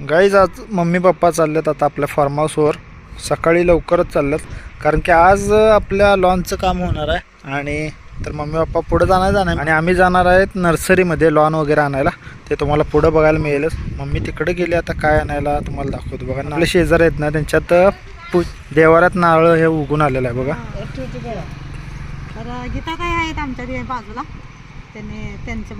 Guys आज mummy papa चाललेत आता आपल्या फार्म हाऊसवर सकाळी लवकरच चाललेत. कारण की आज आपल्या लॉनचं काम होणार आहे. आणि तर मम्मी पप्पा पुढे जाणार जाणार आणि आम्ही जाणार आहेत नर्सरीमध्ये लॉन वगैरे आणायला. ते तुम्हाला पुढं बघायला मिळेलच. मम्मी तिकडे गेले आता काय आणायला तुम्हाला दाखवतो बघा. आपले शेजार आहेत ना त्यांच्यात पू देवारात नारळ हे उगून आलेलं आहे बघा. तर गीता काय आहेत आमच्या बाजूला. त्यांनी त्यांच्या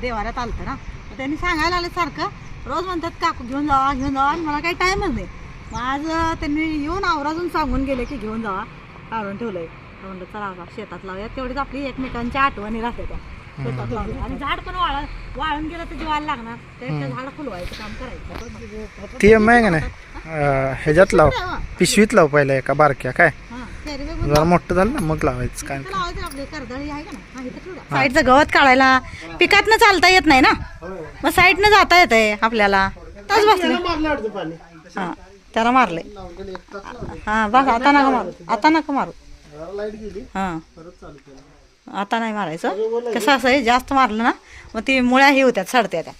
देवाऱ्यात आलतं ना. तर त्यांनी सांगायला आले सारखं रोज म्हणतात काकू घेऊन जावा घेऊन जावा आणि मला काही टाईमच नाही. मग आज त्यांनी येऊन आवराजून सांगून गेले की घेऊन जावा काढून ठेवलंय. म्हणलं चला शेतात लावूया तेवढीच आपली एकमेकांच्या आठवणी राहते त्या शेतात लावल्या आणि झाड पण वाळ वाळून गेलं तर जीवाला लागणार. ते झाड फुलवायचं काम करायचं. ती का नाही? ह्याच्यात लाव पिशवीत लाव पहिलं एका बारक्या. काय? जरा मोठं झालं ना मग लावायचं काय साईडचं गवत काढायला. पिकातनं चालता येत नाही ना? मग साईडनं जाता येत आहे आपल्याला. तास बसले. हा त्याला मारले. हा बस आता नका मारू. आता नका मारू. हा. आता नाही मारायचं. कसं असं आहे जास्त मारलं ना मग ती मुळ्या हे होत्यात सडत्या त्या.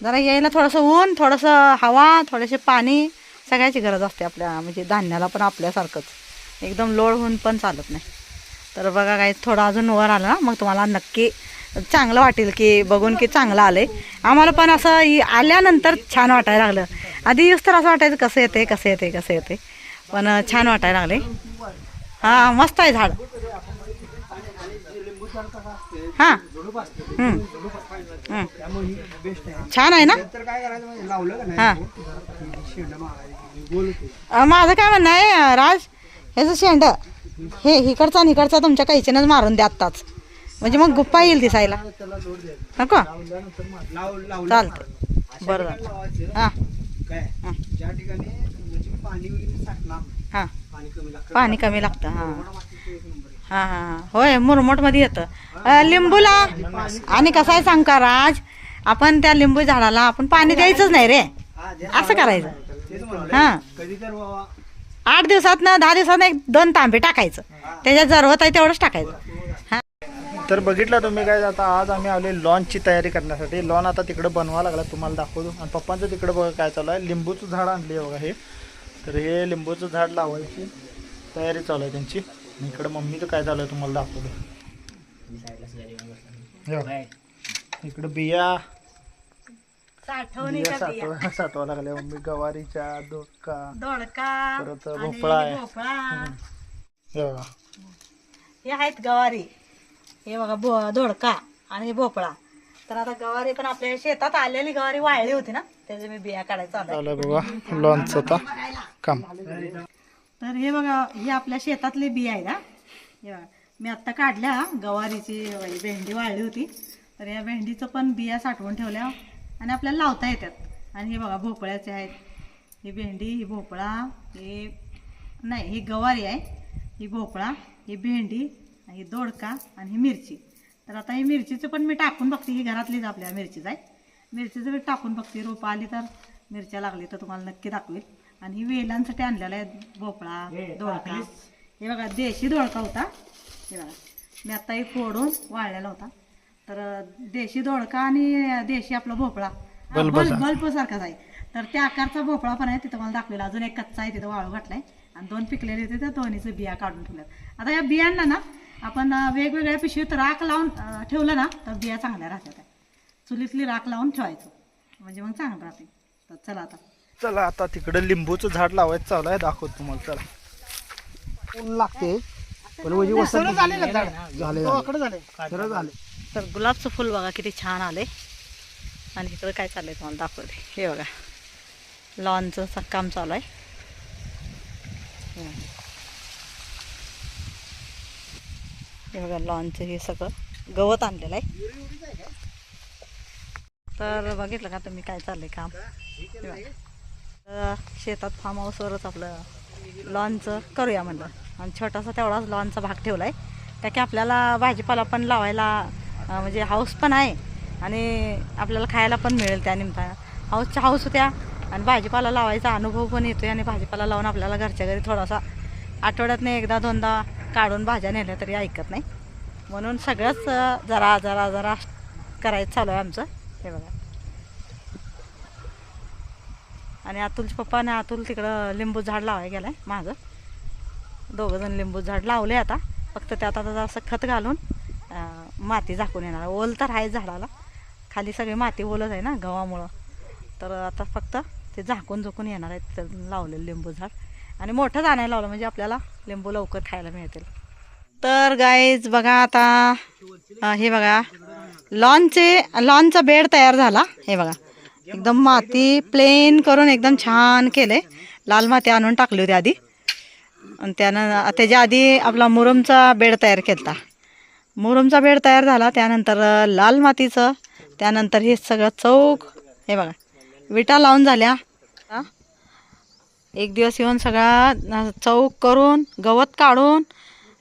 जरा यायला थोडंसं ऊन थोडंसं हवा थोडेसे पाणी सगळ्याची गरज असते आपल्या म्हणजे धान्याला पण आपल्यासारखंच. एकदम लोळ होऊन पण चालत नाही. तर बघा काय थोडं अजून वर आलं ना मग तुम्हाला नक्की चांगलं वाटेल की बघून की चांगलं आलंय. आम्हाला पण असं आल्यानंतर छान वाटायला लागलं. आधी येऊस तर असं वाटायचं कसं येते कसं येते कसं येते पण छान वाटायला लागले हां मस्त आहे झाड. हां. छान आहे ना? हां. माझं काय म्हणणं आहे राज ह्याचं शेंड हे हिकडचा आणि हिकडचा तुमच्या कैचीनच मारून द्या आत्ताच. म्हणजे मग गुप्पा येईल दिसायला. नको? चालतं बरं झालं. हां. हां. पाणी हां. पाणी कमी लागतं हां. हां हां होय मुरमोटमध्ये येतं. लिंबूला. आणि कसं आहे सांग का राज? आपण त्या लिंबू झाडाला आपण पाणी द्यायचंच नाही रे. असं करायचं. हां. कधी आठ दिवसात ना दहा दिवसात एक दोन तांबे टाकायचं. त्याच्यात जरवत आहे तेवढंच टाकायचं. हां. तर बघितलं तुम्ही काय आता आज आम्ही आले लॉनची तयारी करण्यासाठी. लॉन आता तिकडं बनवा लागला तुम्हाला दाखवतो. आणि पप्पांचं तिकडं बघा काय चालू आहे. लिंबूचं झाड आणले बघा हे. तर हे लिंबूचं झाड लावायची तयारी चालू आहे त्यांची. आणि इकडं मम्मीचं काय चालू आहे तुम्हाला दाखवतो. हे. इकडं बिया बिया साठवा साठवा लागल्या मम्मी. गवारीच्या दोडका. दोडका परत आणि भोपळा आहे. भोपळा. हे बघा. हे आहेत गवारी. हे बघा बो दोडका आणि भोपळा. तर आता गवारी पण आपल्या शेतात आलेली गवारी वाळली होती ना त्याचे मी बिया काढायचा लॉनचं आता. काम. तर हे बघा ही आपल्या शेतातली बिया आहे ना. हे बघा मी आत्ता काढल्या गवारीची भेंडी वाळली होती. तर या भेंडीचं पण बिया साठवून ठेवल्या. आणि आपल्याला लावता येतात. आणि हे बघा भोपळ्याचे आहेत. ही भेंडी ही भोपळा हे नाही ही गवारी आहे. ही भोपळा ही भेंडी ही दोडका आणि ही मिरची. तर आता ही मिरचीचं पण मी टाकून बघते. ही घरातलीच आपल्या मिरचीच आहे. मिरचीचं मी टाकून बघते. रोपं आली तर मिरच्या लागली तर तुम्हाला नक्की दाखवेल. आणि ही वेलांसाठी आणलेला आहे भोपळा दोडका. हे बघा देशी दोडका होता. हे बघा मी आत्ता एक फोडून वाळलेला होता. तर देशी दोडका आणि देशी आपला भोपळा. बल्ब सारखाच आहे. तर त्या आकारचा भोपळा पण आहे तिथं मला दाखलेला अजून एक कच्चा आहे तिथं वाळू घातलाय. आणि दोन पिकलेले होते त्या दोन्हीचं बिया काढून ठेवल्यात आता या बियांना ना आपण अं, वेगवेगळ्या पिशवीत राख लावून अं, ठेवलं ना तर बिया चांगल्या राहतात चुलीतली राख लावून ठेवायचं. म्हणजे मग चांगलं राहते. तर चला आता. चला आता तिकडं लिंबूचं झाड लावायचं चालू आहे दाखवतो तुम्हाला. चला. ऊन लागते पण म्हणजे वसंत झाले झाले खरं झाले तर गुलाबचं फुल बघा किती छान आले आणि इकडं काय चाललं आहे तुम्हाला दाखवते. हे बघा. लॉनचं स- काम चालू आहे. हे बघा लॉनचं हे सगळं गवत आणलेलं आहे. तर बघितलं का तुम्ही काय चाललंय काम? तर शेतात फार्म हाऊसवरच आपलं लॉनचं करूया म्हणलं. आणि छोटासा तेवढाच लॉनचा भाग ठेवला आहे त्या की आपल्याला भाजीपाला पण लावायला म्हणजे हाऊस पण आहे आणि आपल्याला खायला पण मिळेल त्या निमित्तानं हाऊसच्या हाऊस होत्या आणि भाजीपाला लावायचा अनुभव पण येतोय आणि भाजीपाला लावून आपल्याला घरच्या घरी थोडासा आठवड्यातनं एकदा दोनदा काढून भाज्या नेल्या तरी ऐकत नाही. म्हणून सगळंच जरा जरा जरा करायचं चालू आहे आमचं. हे बघा. आणि अतुलचे पप्पा आणि अतुल तिकडं लिंबू झाड लावायला गेलं मागं. माझं दोघंजण लिंबू झाड लावले आता. फक्त त्यात आता जरासं खत घालून माती झाकून येणार ओल तर आहे झाडाला. खाली सगळी माती ओलच आहे ना गव्हामुळं. तर आता फक्त ते झाकून झुकून येणार आहे तर लावलेलं लिंबू झाड. आणि मोठं आणायला लावलं म्हणजे आपल्याला लिंबू लवकर खायला मिळतील. तर गाईज बघा आता हे बघा. लॉनचे लॉनचा बेड तयार झाला. हे बघा. एकदम माती प्लेन करून एकदम छान केले. लाल माती आणून टाकली होती आधी. आणि त्यानं त्याच्या आधी आपला मुरुमचा बेड तयार केला मुरुमचा बेड तयार झाला त्यानंतर लाल मातीचं त्यानंतर हे सगळं चौक हे बघा विटा लावून झाल्या. एक दिवस येऊन सगळा चौक करून गवत काढून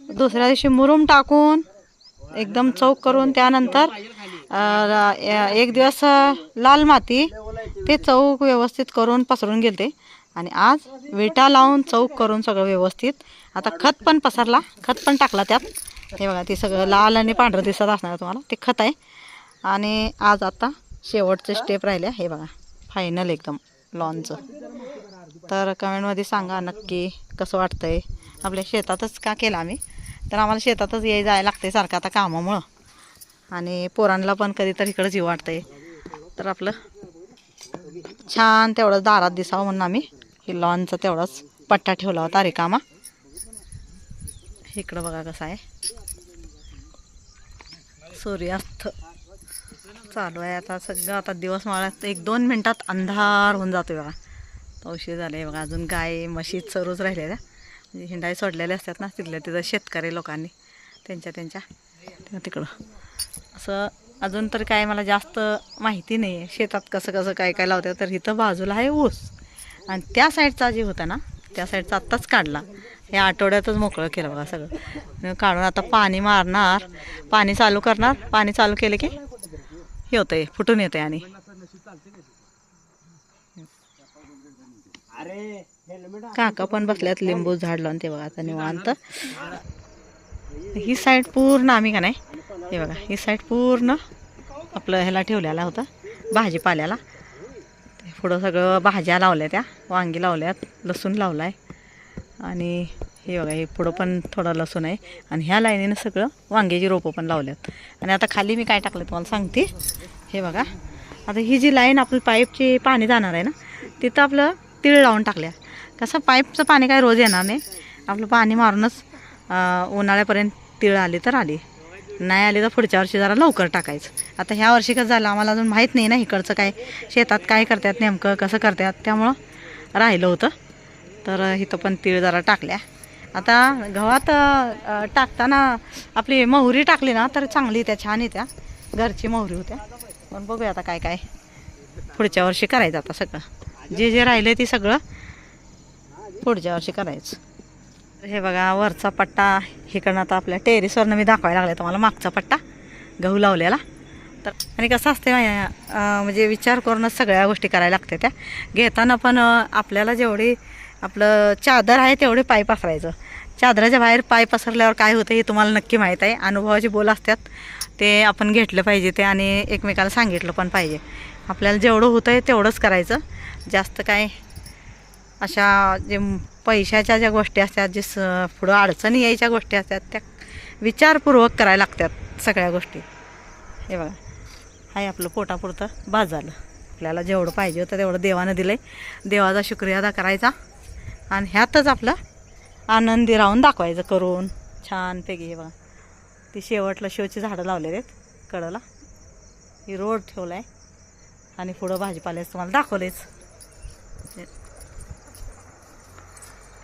दुसऱ्या दिवशी मुरुम टाकून एकदम चौक करून त्यानंतर एक दिवस लाल माती ते चौक व्यवस्थित करून पसरून गेले आणि आज विटा लावून चौक करून सगळं व्यवस्थित. आता खत पण पसरला खत पण टाकला त्यात. हे बघा ते सगळं लाल आणि पांढरं दिसत असणार तुम्हाला. ते खत आहे. आणि आज आता शेवटचे स्टेप राहिले हे बघा फायनल एकदम लॉनचं तर कमेंटमध्ये सांगा नक्की कसं वाटतंय. आपल्या शेतातच का केलं आम्ही? तर आम्हाला शेतातच याय जायला लागते सारखं आता कामामुळं. आणि पोरांना पण कधीतरी इकडंच येऊ वाटतंय तर आपलं छान तेवढंच दारात दिसावं म्हणून आम्ही हे लॉनचा तेवढाच पट्टा ठेवला होता रिकामा. इकडं बघा कसं आहे. सूर्यास्त चालू आहे. आता सगळं आता दिवस माळ्यात एक दोन मिनटात अंधार होऊन जातो बघा. तो उशीर झाले बघा. अजून गाय म्हशी सरूच राहिलेल्या. म्हणजे हिंडाई सोडलेल्या असतात ना तिथल्या तिथं शेतकरी लोकांनी. त्यांच्या त्यांच्या. तिकडं. असं अजून तर काय मला जास्त माहिती नाही आहे शेतात कसं कसं काय काय लावतं तर इथं बाजूला आहे ऊस. आणि त्या साईडचा जे होता ना त्या साईडचा आत्ताच काढला. या आठवड्यातच मोकळं केलं बघा सगळं. काढून आता पाणी मारणार. पाणी चालू करणार. पाणी चालू केलं की हे होतंय फुटून येते आणि. काका पण बसल्यात लिंबू झाड लावून ते बघा आता निवांत. ही साईड पूर्ण आम्ही का नाही हे बघा ही साईड पूर्ण आपलं ह्याला ठेवलेला होता भाजीपाल्याला. पुढं सगळं भाज्या लावल्या त्या वांगी लावल्यात लसूण लावला आहे आणि हे बघा हे पुढं पण थोडं लसूण आहे. आणि ह्या लाईनीनं सगळं वांग्याची रोपं पण लावल्यात. आणि आता खाली मी काय टाकलं तुम्हाला सांगते. हे बघा आता ही जी लाईन आपली पाईपची पाणी जाणार आहे ना तिथं आपलं तिळ लावून टाकल्या. कसं पाईपचं पाणी काय रोज येणार नाही. आपलं पाणी मारूनच उन्हाळ्यापर्यंत तिळ आली तर आली. नाही आली तर पुढच्या वर्षी जरा लवकर टाकायचं. आता ह्या वर्षी कसं झालं आम्हाला अजून माहीत नाही ना इकडचं काय. शेतात काय करतात नेमकं कसं करतात त्यामुळं राहिलं होतं. तर इथं पण तीळ जरा टाकल्या. आता गव्हात टाकताना आपली मोहरी टाकली ना तर चांगली त्या छान येत्या घरची मोहरी होत्या. पण बघूया आता काय काय पुढच्या वर्षी करायचं आता सगळं. जे जे राहिलं ते सगळं पुढच्या वर्षी करायचं. हे बघा वरचा पट्टा इकडनं आता आपल्या टेरिसवरनं मी दाखवायला लागले तुम्हाला मागचा पट्टा गहू लावलेला. तर आणि कसं असते म्हणजे विचार करूनच सगळ्या गोष्टी करायला लागते त्या. घेताना पण आपल्याला जेवढी आपलं चादर आहे तेवढे पाय पसरायचं. चादराच्या बाहेर पाय पसरल्यावर काय होतं हे तुम्हाला नक्की माहीत आहे. अनुभवाची बोल असतात. ते आपण घेतलं पाहिजे ते आणि एकमेकाला सांगितलं पण पाहिजे. आपल्याला जेवढं होतं आहे तेवढंच करायचं. जास्त काय अशा जे पैशाच्या ज्या गोष्टी असतात जे स पुढं अडचणी यायच्या गोष्टी असतात त्या विचारपूर्वक करायला लागतात सगळ्या गोष्टी. हे बघा. हाय आपलं पोटापुरतं भाजालं झालं आपल्याला जेवढं पाहिजे होतं तेवढं देवानं दिलं आहे देवाचा शुक्रिया अदा करायचा. आणि ह्यातच आपलं आनंदी राहून दाखवायचं करून. छानपैकी हे बघा. ती शेवटला शेवची झाडं लावलेली आहेत कडला. ही रोड ठेवला आहे आणि पुढं भाजीपाल्याचं तुम्हाला दाखवलेच.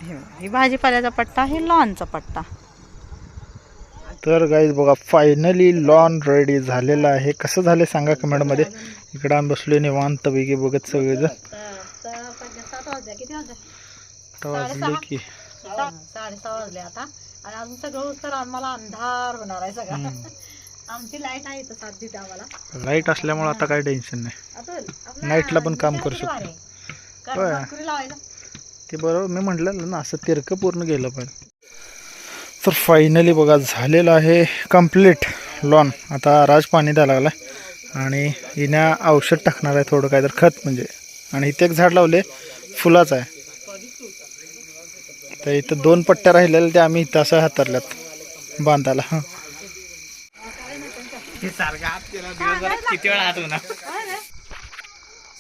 हे बघा, ही भाजीपाल्याचा पट्टा हे लॉनचा पट्टा. तर गाईज बघा फायनली लॉन रेडी झालेलं आहे. कसं झालं सांगा कमेंटमध्ये. इकडं आम्ही बसलो निवांत पैकी बघत सगळेजण. सात आता वाजले की. साडेसहा वाजले आता. आणि अजून सगळं तर आम्हाला अंधार होणार आहे सगळा. आमची लाइट आहे तर साथ देते आम्हाला. लाइट असल्यामुळे आता काही टेन्शन नाही. नाईटला पण काम करू किती वार आहे? कारण होय. मरकुरी लावायला. ते बरोबर मी म्हटलं ना असं तिरकं पूर्ण गेलं पाहिजे. तर फायनली बघा झालेलं आहे कंप्लीट लॉन आता राज पाणी द्यायला लागला आणि हिना औषध टाकणार आहे थोडं काय तर खत म्हणजे. आणि इथे एक झाड लावले फुलाचं आहे. तर इथं दोन पट्ट्या राहिलेल्या त्या आम्ही इथं असं हातरल्यात बांधायला. हं.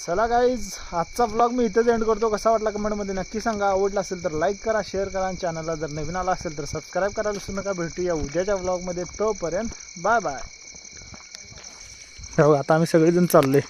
चला गाईज आजचा ब्लॉग मी इथेच एंड करतो. कसा वाटला कमेंटमध्ये नक्की सांगा. आवडला असेल तर लाईक करा शेअर करा आणि चॅनलला जर नवीन आला असेल तर सबस्क्राईब करायला विसरू नका. भेटूया उद्याच्या ब्लॉगमध्ये तोपर्यंत बाय बाय हो आता आम्ही सगळेजण चाललोय.